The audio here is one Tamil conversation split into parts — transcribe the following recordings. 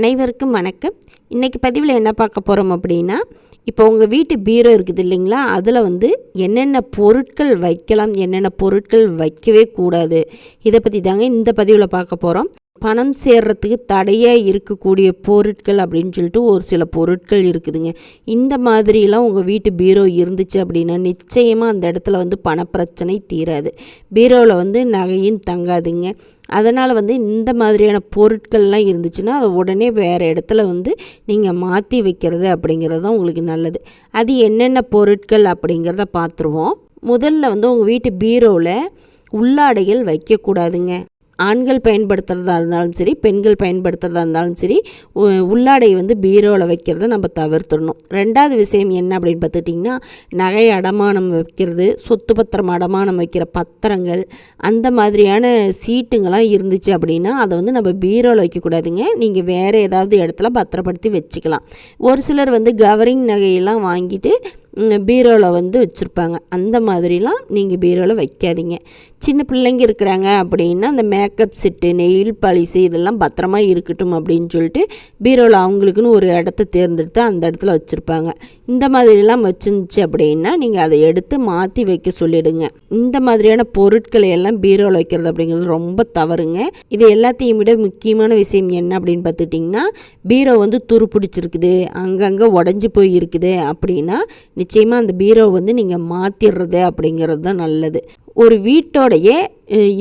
அனைவருக்கும் வணக்கம். இன்றைக்கி பதிவில் என்ன பார்க்க போகிறோம் அப்படின்னா இப்போ உங்கள் வீட்டு பீரோ இருக்குது இல்லைங்களா? அதில் வந்து என்னென்ன பொருட்கள் வைக்கலாம் என்னென்ன பொருட்கள் வைக்கவே கூடாது. இதை பற்றி தாங்க இந்த பதிவில் பார்க்க போகிறோம் பணம் சேர்றதுக்கு தடையாக இருக்கக்கூடிய பொருட்கள் அப்படின்னு சொல்லிட்டு ஒரு சில பொருட்கள் இருக்குதுங்க. இந்த மாதிரிலாம் உங்கள் வீட்டு பீரோ இருந்துச்சு அப்படின்னா நிச்சயமாக அந்த இடத்துல வந்து பணப்பிரச்சனை தீராது. பீரோவில் வந்து நகையும் தங்காதுங்க. அதனால் வந்து இந்த மாதிரியான பொருட்கள்லாம் இருந்துச்சுன்னா அதை உடனே வேறு இடத்துல வந்து நீங்கள் மாற்றி வைக்கிறது அப்படிங்கிறது தான் உங்களுக்கு நல்லது. அது என்னென்ன பொருட்கள் அப்படிங்கிறத பார்த்துருவோம் முதல்ல வந்து உங்கள் வீட்டு பீரோவில் உள்ளாடைகள் வைக்கக்கூடாதுங்க. ஆண்கள் பயன்படுத்துகிறதா இருந்தாலும் சரி பெண்கள் பயன்படுத்துகிறதா இருந்தாலும் சரி உ- உள்ளாடை வந்து பீரோவில் வைக்கிறத நம்ம தவிர்த்துடணும். ரெண்டாவது விஷயம் என்ன அப்படின்னு பார்த்துட்டிங்கன்னா நகை அடமானம் வைக்கிறது சொத்து பத்திரம் அடமானம் வைக்கிற பத்திரங்கள் அந்த மாதிரியான சீட்டுங்கள்லாம் இருந்துச்சு அப்படின்னா அதை வந்து நம்ம பீரோவில் வைக்கக்கூடாதுங்க. நீங்கள் வேறு ஏதாவது இடத்துல பத்திரப்படுத்தி வச்சுக்கலாம். ஒரு சிலர் வந்து கவரிங் நகையெல்லாம் வாங்கிட்டு பீரோவில் வந்து வச்சுருப்பாங்க. அந்த மாதிரிலாம் நீங்கள் பீரோவில் வைக்காதீங்க. சின்ன பிள்ளைங்க இருக்கிறாங்க அப்படின்னா அந்த மேக்கப் செட்டு நெயில் பாலிசு இதெல்லாம் பத்திரமா இருக்கட்டும் அப்படின்னு சொல்லிட்டு பீரோவில் அவங்களுக்குன்னு ஒரு இடத்த தேர்ந்தெடுத்து அந்த இடத்துல வச்சுருப்பாங்க. இந்த மாதிரிலாம் வச்சுருந்துச்சு அப்படின்னா நீங்கள் அதை எடுத்து மாற்றி வைக்க சொல்லிடுங்க. இந்த மாதிரியான பொருட்களை எல்லாம் பீரோவில் வைக்கிறது அப்படிங்கிறது ரொம்ப தவறுங்க. இது எல்லாத்தையும் விட முக்கியமான விஷயம் என்ன அப்படின்னு பார்த்துட்டிங்கன்னா பீரோ வந்து துரு பிடிச்சிருக்குது அங்கங்கே உடஞ்சி போய் இருக்குது அப்படின்னா நிச்சயமாக அந்த பீரோ வந்து நீங்கள் மாற்றிடுறது அப்படிங்கிறது தான் நல்லது. ஒரு வீட்டோடைய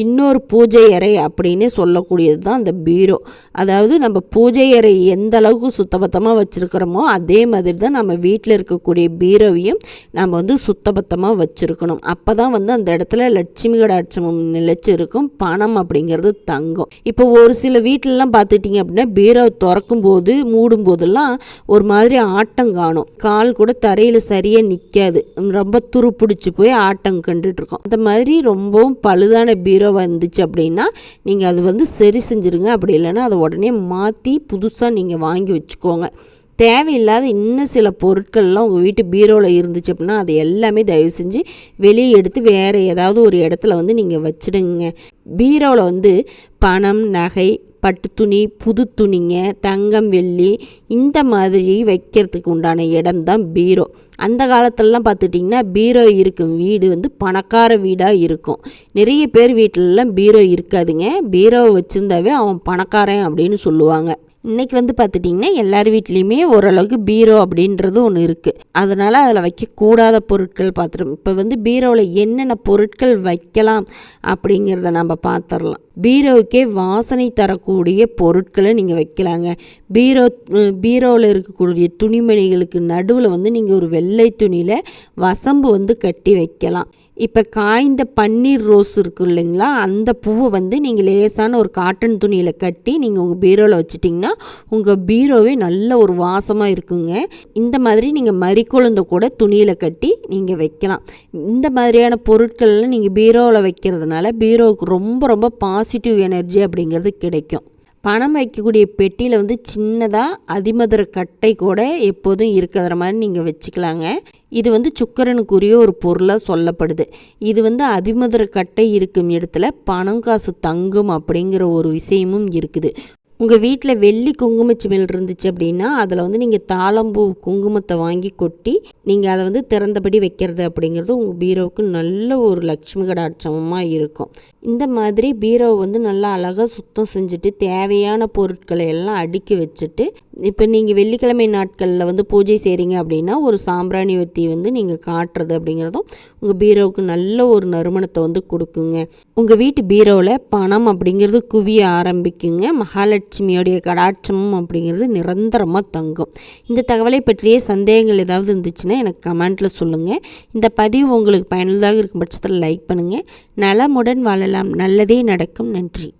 இன்னொரு பூஜை அறை அப்படின்னு சொல்லக்கூடியது தான் அந்த பீரோ. அதாவது நம்ம பூஜை அறை எந்த அளவுக்கு சுத்தபத்தமாக வச்சுருக்கிறோமோ அதே மாதிரி தான் நம்ம வீட்டில் இருக்கக்கூடிய பீரோவையும் நம்ம வந்து சுத்தபத்தமாக வச்சுருக்கணும். அப்போ தான் வந்து அந்த இடத்துல லட்சுமி கடாட்சமும் நிலச்சி இருக்கும். பணம் அப்படிங்கிறது தங்கும். இப்போ ஒரு சில வீட்டிலலாம் பார்த்துட்டிங்க அப்படின்னா பீரோ திறக்கும் போது மூடும் போதெல்லாம் ஒரு மாதிரி ஆட்டம் காணும். கால் கூட தரையில் சரியாக நிற்காது ரொம்ப துரு பிடிச்சி போய் ஆட்டம் கண்டுட்ருக்கோம் அந்த மாதிரி ரொம்பவும் பழுதான பீரோ வந்துச்சு அப்படின்னா நீங்கள் அது வந்து சரி செஞ்சுருங்க. அப்படி இல்லைன்னா அதை உடனே மாற்றி புதுசாக நீங்கள் வாங்கி வச்சுக்கோங்க. தேவையில்லாத இன்னும் சில பொருட்கள்லாம் உங்கள் வீட்டு பீரோவில் இருந்துச்சு அப்படின்னா அதை எல்லாமே தயவு செஞ்சு வெளியே எடுத்து வேறு ஏதாவது ஒரு இடத்துல வந்து நீங்கள் வச்சுடுங்க. பீரோவில் வந்து பணம் நகை பட்டு துணி புது துணிங்க தங்கம் வெள்ளி இந்த மாதிரி வைக்கிறதுக்கு உண்டான இடம் தான் பீரோ. அந்த காலத்துலலாம் பார்த்துட்டிங்கன்னா பீரோ இருக்கும் வீடு வந்து பணக்கார வீடாக இருக்கும். நிறைய பேர் வீட்டிலலாம் பீரோ இருக்காதுங்க. பீரோவை வச்சுருந்தாவே அவன் பணக்காரன் அப்படின்னு சொல்லுவாங்க. இன்னைக்கு வந்து பார்த்துட்டிங்கன்னா எல்லார் வீட்லேயுமே ஓரளவுக்கு பீரோ அப்படின்றது ஒன்று இருக்குது அதனால் அதில் வைக்கக்கூடாத பொருட்கள் பார்த்துரும் இப்போ வந்து பீரோவில் என்னென்ன பொருட்கள் வைக்கலாம் அப்படிங்கிறத நம்ம பார்த்துடலாம் பீரோவுக்கே வாசனை தரக்கூடிய பொருட்களை நீங்கள் வைக்கலாங்க. பீரோ பீரோவில் இருக்கக்கூடிய துணிமணிகளுக்கு நடுவில் வந்து நீங்கள் ஒரு வெள்ளை துணியில் வசம்பு வந்து கட்டி வைக்கலாம். இப்போ காய்ந்த பன்னீர் ரோஸ் இருக்கு இல்லைங்களா? அந்த பூவை வந்து நீங்கள் லேசான ஒரு காட்டன் துணியில் கட்டி நீங்கள் உங்கள் பீரோவில் வச்சுட்டிங்கன்னா உங்கள் பீரோவே நல்ல ஒரு வாசமாக இருக்குங்க. இந்த மாதிரி நீங்கள் மறிக்கொழுந்த கூட துணியில் கட்டி நீங்கள் வைக்கலாம். இந்த மாதிரியான பொருட்கள்லாம் நீங்கள் பீரோவில் வைக்கிறதுனால பீரோவுக்கு ரொம்ப ரொம்ப பாசிட்டிவ் எனர்ஜி அப்படிங்கிறது கிடைக்கும். பணம் வைக்கக்கூடிய பெட்டியில் வந்து சின்னதாக அதிமதுர கட்டை கூட எப்போதும் இருக்கிற மாதிரி நீங்கள் வச்சுக்கலாங்க. இது வந்து சுக்கரனுக்குரிய ஒரு பொருளாக சொல்லப்படுது. இது வந்து அதிமதுர கட்டை இருக்கும் இடத்துல பணம் காசு தங்கும் அப்படிங்கிற ஒரு விஷயமும் இருக்குது. உங்கள் வீட்டில் வெள்ளி குங்குமச்சிமில் இருந்துச்சு அப்படின்னா அதில் வந்து நீங்கள் தாளம்பூ குங்குமத்தை வாங்கி கொட்டி நீங்கள் அதை வந்து திறந்தபடி வைக்கிறது அப்படிங்கிறது உங்கள் பீரோவுக்கு நல்ல ஒரு லக்ஷ்மி கடாட்சமாக இருக்கும். இந்த மாதிரி பீரோவை வந்து நல்லா அழகாக சுத்தம் செஞ்சுட்டு தேவையான பொருட்களை எல்லாம் அடுக்கி வச்சுட்டு இப்போ நீங்கள் வெள்ளிக்கிழமை நாட்களில் வந்து பூஜை செய்கிறீங்க அப்படின்னா ஒரு சாம்பிராணி வத்தி வந்து நீங்கள் காட்டுறது அப்படிங்கிறதும் உங்கள் பீரோவுக்கு நல்ல ஒரு நறுமணத்தை வந்து கொடுக்குங்க. உங்கள் வீட்டு பீரோவில் பணம் அப்படிங்கிறது குவிய ஆரம்பிக்குங்க. மகாலட்சுமியோடைய கடாட்சமும் அப்படிங்கிறது நிரந்தரமாக தங்கும். இந்த தகவலை பற்றிய சந்தேகங்கள் ஏதாவது இருந்துச்சுன்னா எனக்கு கமெண்ட்டில் சொல்லுங்கள் இந்த பதிவு உங்களுக்கு பயனுள்ளதாக இருக்கும் பட்சத்தில் லைக் பண்ணுங்கள் நலமுடன் வாழலாம். நல்லதே நடக்கும். நன்றி.